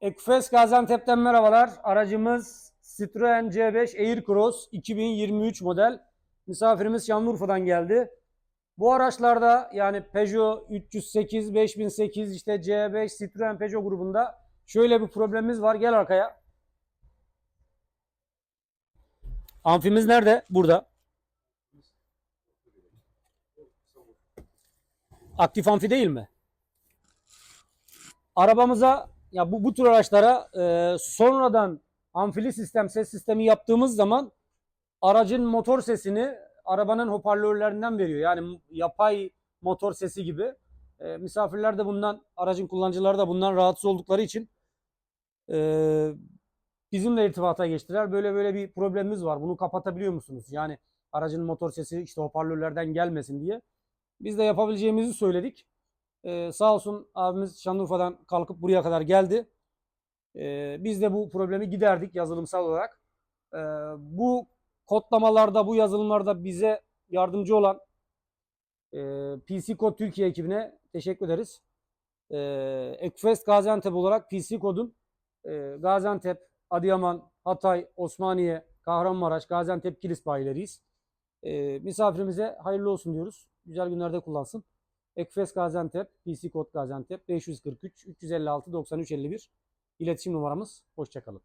Ekfes Gaziantep'ten merhabalar. Aracımız Citroen C5 Aircross 2023 model. Misafirimiz Şanlıurfa'dan geldi. Bu araçlarda yani Peugeot 308, 5008, işte C5, Citroen Peugeot grubunda şöyle bir problemimiz var. Gel arkaya. Amfimiz nerede? Burada. Aktif amfi değil mi? Arabamıza ya bu bu tür araçlara e, sonradan amfili sistem ses sistemi yaptığımız zaman aracın motor sesini arabanın hoparlörlerinden veriyor. Yani yapay motor sesi gibi. E, misafirler de bundan aracın kullanıcıları da bundan rahatsız oldukları için e, bizimle irtibata geçtiler. Böyle böyle bir problemimiz var. Bunu kapatabiliyor musunuz? Yani aracın motor sesi işte hoparlörlerden gelmesin diye. Biz de yapabileceğimizi söyledik. Ee, sağ olsun abimiz Şanlıurfa'dan kalkıp buraya kadar geldi. Ee, biz de bu problemi giderdik yazılımsal olarak. Ee, bu kodlamalarda, bu yazılımlarda bize yardımcı olan e, PC Kod Türkiye ekibine teşekkür ederiz. Ee, Ekfest Gaziantep olarak PC Kod'un e, Gaziantep, Adıyaman, Hatay, Osmaniye, Kahramanmaraş, Gaziantep Kilis bayileriyiz. Ee, misafirimize hayırlı olsun diyoruz. Güzel günlerde kullansın. Ekfes Gaziantep, PC Kod Gaziantep 543 356 93 51 iletişim numaramız. Hoşçakalın.